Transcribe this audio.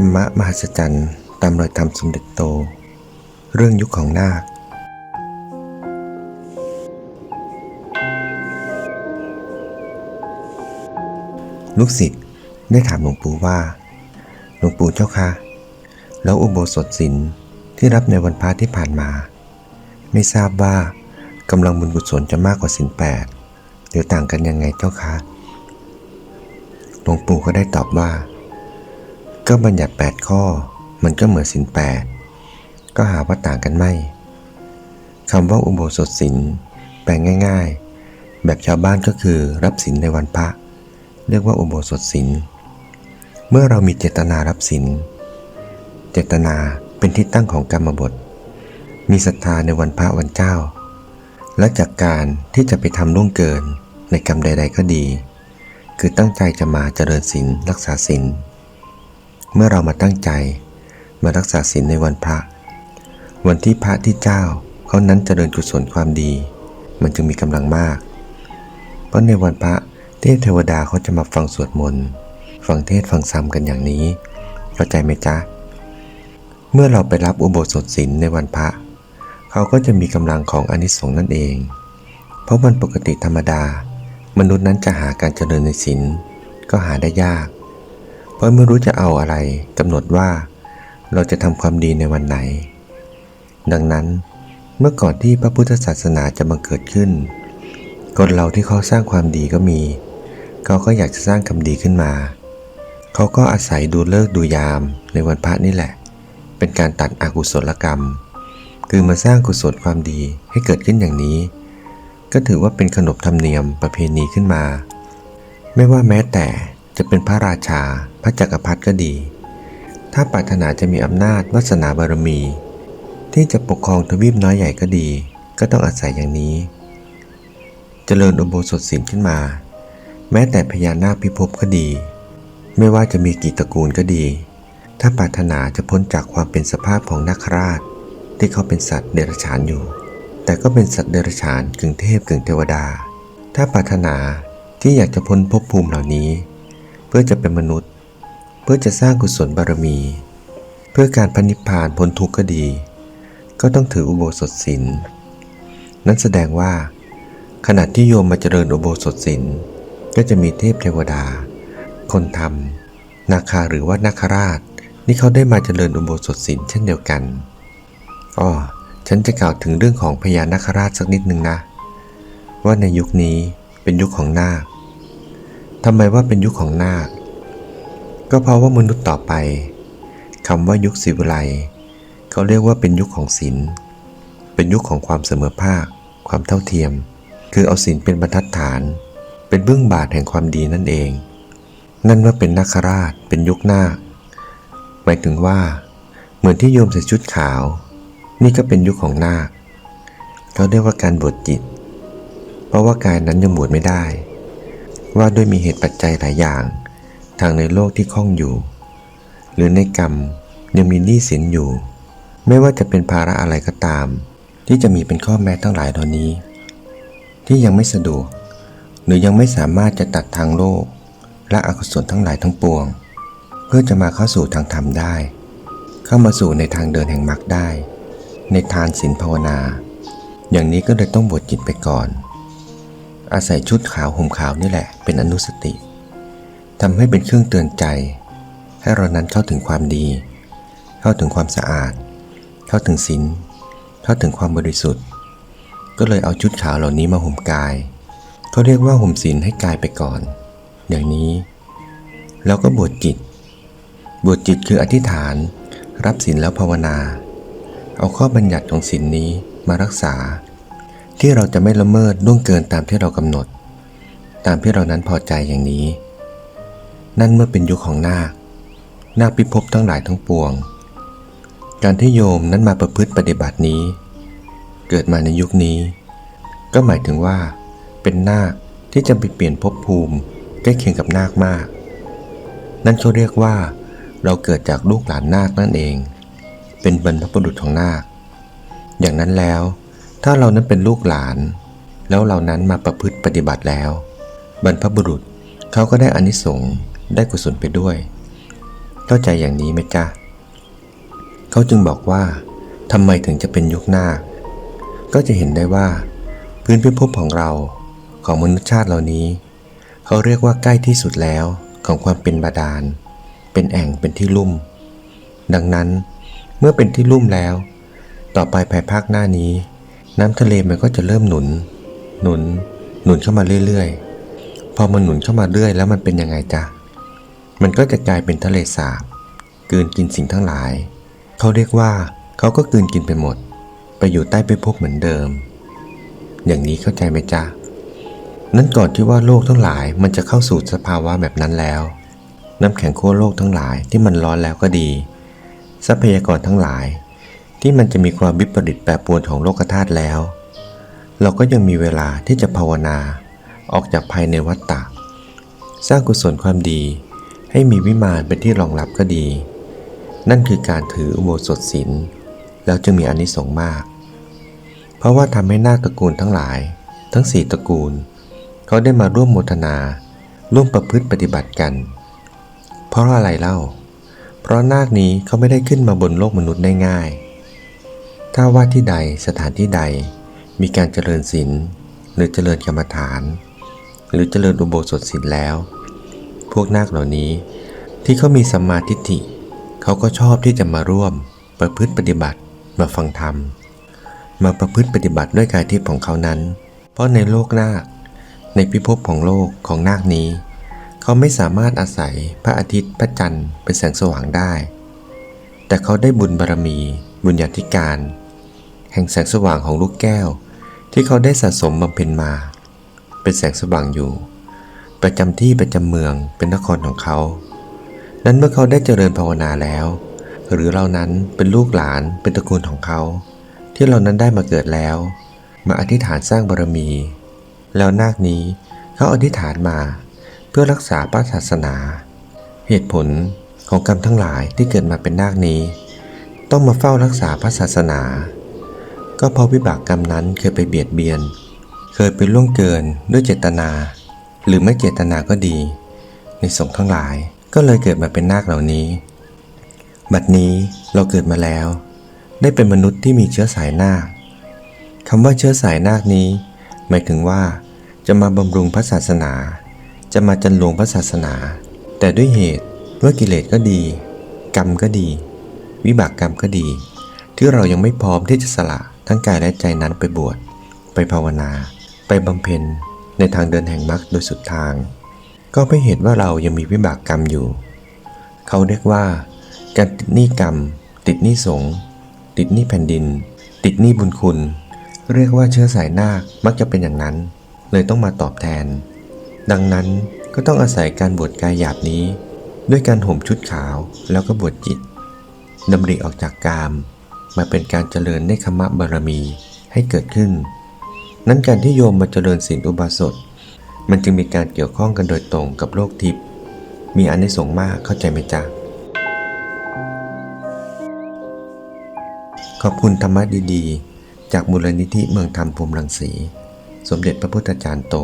รรมะมหัศจรรย์ตามรอยธรรมสมเด็จโต เรื่องยุคของนาค ลูกศิษย์ได้ถามหลวงปู่ว่า หลวงปู่เจ้าคะ แล้วอุโบสถศีลที่รับในวันพระที่ผ่านมา ไม่ทราบว่ากำลังบุญกุศลจะมากกว่าศีลแปดหรือต่างกันยังไงเจ้าคะ หลวงปู่ก็ได้ตอบว่า ก็บัญญัติแปดข้อ มันก็เหมือนศีลแปดก็หาว่าต่างกันไม่คำว่าอุโบสถศีลแปลง่าย ๆ แบบชาวบ้านก็คือรับศีลในวันพระ เรียกว่าอุโบสถศีลเมื่อเรามีเจตนารับศีลเจตนาเป็นที่ตั้งของกรรมบท มีศรัทธาในวันพระวันเจ้า และจากการที่จะไปทำล่วงเกินในกรรมใด ๆ ก็ดี คือตั้งใจจะมาเจริญศีลรักษาศีล เมื่อเรามาตั้งใจ มารักษาศีลในวันพระ วันที่พระที่เจ้าเขานั้นเจริญกุศลความดี มันจึงมีกำลังมาก เพราะในวันพระเทพเทวดาเขาจะมาฟังสวดมนต์ฟังเทศฟังธรรมกันอย่างนี้ เข้าใจไหมจ๊ะ เมื่อเราไปรับอุโบสถศีลในวันพระ เขาก็จะมีกำลังของอนิสงส์นั่นเอง เพราะวันปกติธรรมดา มนุษย์นั้นจะหาการเจริญในศีลก็หาได้ยาก เพราะไม่รู้จะเอาอะไรกำหนดว่า เราจะทำความดีในวันไหน ดังนั้นเมื่อก่อนที่พระพุทธศาสนาจะบังเกิดขึ้น คนเราที่เขาสร้างความดีก็มี เขาก็อยากจะสร้างคำดีขึ้นมา เขาก็อาศัยดูเลิกดูยามในวันพระนี่แหละ เป็นการตัดอกุศลกรรม คือมาสร้างกุศลความดีให้เกิดขึ้นอย่างนี้ ก็ถือว่าเป็นขนบธรรมเนียมประเพณีขึ้นมา ไม่ว่าแม้แต่จะเป็นพระราชา พระจักรพรรดิก็ดี ถ้าปรารถนาจะมีอำนาจวาสนาบารมี ที่จะปกครองทวีปน้อยใหญ่ก็ดี ก็ต้องอาศัยอย่างนี้ เจริญอุโบสถศีลขึ้นมา แม้แต่พญานาคพิภพก็ดี ไม่ว่าจะมีกี่ตระกูลก็ดี ถ้าปรารถนาจะพ้นจากความเป็นสภาพของนาคราช ที่เขาเป็นสัตว์เดรัจฉานอยู่ แต่ก็เป็นสัตว์เดรัจฉานกึ่งเทพกึ่งเทวดา ถ้าปรารถนาที่อยากจะพ้นภพภูมิเหล่านี้ เพื่อจะเป็นมนุษย์ พื่อจะสร้างกุศลบารมี เพื่อการพันิพานพ้นทุกข์ก็ดี ก็ต้องถืออุโบสถศีลนั้นแสดงว่า ขณะที่โยมมาเจริญอุโบสถศีลก็จะมีเทพเทวดา คนทำนาคาหรือว่านาคราช นี่เขาได้มาเจริญอุโบสถศีลเช่นเดียวกันอ้อฉันจะกล่าวถึงเรื่องของพญานาคราชสักนิดหนึ่งนะ ว่าในยุคนี้เป็นยุคของนาคทำไมว่าเป็นยุคของนาค ก็เพราะว่ามนุษย์ต่อไปคำว่ายุคศิวิไลเขาเรียกว่าเป็นยุคของศีลเป็นยุคของความเสมอภาค ความเท่าเทียม คือเอาศีลเป็นบรรทัดฐาน เป็นเบื้องบาทแห่งความดีนั่นเอง นั่นว่าเป็นนาคราช เป็นยุคหน้าหมายถึงว่า เหมือนที่โยมใส่ชุดขาว นี่ก็เป็นยุคของนาคเขาเรียกว่าการบวชจิต เพราะว่ากายนั้นยังบวชไม่ได้ ว่าด้วยมีเหตุปัจจัยหลายอย่าง ทางในโลกที่คล้องอยู่ หรือในกรรมยังมีหนี้สินอยู่ ไม่ว่าจะเป็นภาระอะไรก็ตาม ที่จะมีเป็นข้อแม้ทั้งหลายเหล่านี้ ที่ยังไม่สะดวก หรือยังไม่สามารถจะตัดทางโลก และอกุศลทั้งหลายทั้งปวง เพื่อจะมาเข้าสู่ทางธรรมได้ เข้ามาสู่ในทางเดินแห่งมรรคได้ ในทานศีลภาวนา อย่างนี้ก็เลยต้องบวชจิตไปก่อน อาศัยชุดขาวห่มขาวนี่แหละเป็นอนุสติ ทำให้เป็นเครื่องเตือนใจ ให้เรานั้นเข้าถึงความดี เข้าถึงความสะอาด เข้าถึงศีลเข้าถึงความบริสุทธิ์ ก็เลยเอาชุดขาวเหล่านี้มาห่มกายเขาเรียกว่าห่มศีลให้กายไปก่อน อย่างนี้แล้วก็บวชจิต บวชจิตคืออธิษฐาน รับศีลแล้วภาวนา เอาข้อบัญญัติของศีลนี้มารักษา ที่เราจะไม่ละเมิดล่วงเกินตามที่เรากำหนด ตามที่เรานั้นพอใจอย่างนี้ นั่นเมื่อเป็นยุคของนาค นาคพิภพทั้งหลายทั้งปวง การที่โยมนั้นมาประพฤติปฏิบัตินี้ เกิดมาในยุคนี้ ก็หมายถึงว่า เป็นนาคที่จะไปเปลี่ยนภพภูมิใกล้เคียงกับนาคมาก นั่นเขาเรียกว่า เราเกิดจากลูกหลานนาคนั่นเอง เป็นบรรพบุรุษของนาค อย่างนั้นแล้ว ถ้าเรานั้นเป็นลูกหลาน แล้วเรานั้นมาประพฤติปฏิบัติแล้ว บรรพบุรุษเขาก็ได้อานิสงส์ ได้กุศลไปด้วย เข้าใจอย่างนี้ไหมจ๊ะเขาจึงบอกว่าทำไมถึงจะเป็นยุคนาค ก็จะเห็นได้ว่า พื้นพิภพของเราของมนุษยชาติเหล่านี้ เขาเรียกว่าใกล้ที่สุดแล้วของความเป็นบาดาล เป็นแอ่งเป็นที่ลุ่ม ดังนั้นเมื่อเป็นที่ลุ่มแล้ว ต่อไปภายภาคหน้านี้ น้ำทะเลมันก็จะเริ่มหนุน หนุน หนุนเข้ามาเรื่อยๆ พอมันหนุนเข้ามาเรื่อยแล้วมันเป็นยังไงจ๊ะ มันก็จะกลายเป็นทะเลสาบกืนกินสิ่งทั้งหลาย เขาเรียกว่าเขาก็กืนกินไปหมด ไปอยู่ใต้ไปพบเหมือนเดิม อย่างนี้เข้าใจไหมจ๊ะ นั้นก่อนที่ว่าโลกทั้งหลายมันจะเข้าสู่สภาวะแบบนั้นแล้ว น้ำแข็งขั้วโลกทั้งหลายที่มันร้อนแล้วก็ดี ทรัพยากรทั้งหลาย ที่มันจะมีความวิปริตแปรปรวนของโลกธาตุแล้ว เราก็ยังมีเวลาที่จะภาวนา ออกจากภายในวัฏฏะสร้างกุศลความดี ให้มีวิมานเป็นที่รองรับก็ดี นั่นคือการถืออุโบสถศีลแล้วจึงมีอนิสงส์มาก เพราะว่าทำให้นาคตระกูลทั้งหลาย ทั้งสี่ตระกูล เขาได้มาร่วมโมทนา ร่วมประพฤติปฏิบัติกัน เพราะอะไรเล่า เพราะนาคนี้เขาไม่ได้ขึ้นมาบนโลกมนุษย์ได้ง่าย ถ้าว่าที่ใดสถานที่ใดมีการเจริญศีลหรือเจริญกรรมฐาน หรือเจริญอุโบสถศีลแล้ว พวกนาคเหล่านี้ ที่เขามีสัมมาทิฏฐิเขาก็ชอบที่จะมาร่วม ประพฤติปฏิบัติมาฟังธรรม มาประพฤติปฏิบัติด้วยกายทิพย์ของเขานั้น เพราะในโลกนาค ในพิภพของโลกของนาคนี้ เขาไม่สามารถอาศัยพระอาทิตย์พระจันทร์เป็นแสงสว่างได้ แต่เขาได้บุญบารมี บุญญาธิการ แห่งแสงสว่างของลูกแก้ว ที่เขาได้สะสมบำเพ็ญมา เป็นแสงสว่างอยู่ ประจำที่ประจำเมืองเป็นนครของเขา นั้นเมื่อเขาได้เจริญภาวนาแล้ว หรือเรานั้นเป็นลูกหลานเป็นตระกูลของเขา ที่เรานั้นได้มาเกิดแล้ว มาอธิษฐานสร้างบารมี แล้วนาคนี้เขาอธิษฐานมา เพื่อรักษาพระศาสนา เหตุผลของกรรมทั้งหลายที่เกิดมาเป็นนาคนี้ ต้องมาเฝ้ารักษาพระศาสนา ก็เพราะวิบากกรรมนั้นเคยไปเบียดเบียน เคยไปล่วงเกินด้วยเจตนา หรือไม่เจตนาก็ดี ในสงฆ์ทั้งหลายก็เลยเกิดมาเป็นนาคเหล่านี้ บัดนี้เราเกิดมาแล้ว ได้เป็นมนุษย์ที่มีเชื้อสายนาคคำว่าเชื้อสายนาคนี้ หมายถึงว่าจะมาบำรุงพระศาสนา จะมาจันลวงพระศาสนา แต่ด้วยเหตุว่ากิเลสก็ดี กรรมก็ดี วิบากกรรมก็ดี ที่เรายังไม่พร้อมที่จะสละทั้งกายและใจนั้นไปบวชไปภาวนา ไปบำเพ็ญ ในทางเดินแห่งมรรคโดยสุดทาง ก็ไม่เห็นว่าเรายังมีวิบากกรรมอยู่ เขาเรียกว่า การติดหนี้กรรม ติดหนี้สงติดหนี้แผ่นดิน ติดหนี้บุญคุณ เรียกว่าเชื้อสายนาคมักจะเป็นอย่างนั้น เลยต้องมาตอบแทน ดังนั้นก็ต้องอาศัยการบวชกายหยาบนี้ ด้วยการห่มชุดขาวแล้วก็บวชจิตดำริออกจากกาม มาเป็นการเจริญในคมะบารมีให้เกิดขึ้น นั้นการที่โยมมาเจริญศีลอุบาสถ มันจึงมีการเกี่ยวข้องกันโดยตรงกับโลกทิพย์มีอันิสงส์มากเข้าใจไหมจ๊ะขอบคุณธรรมะดีๆ จากมูลนิธิเมืองธรรมภูมิรังสี สมเด็จพระพุทธจารย์โต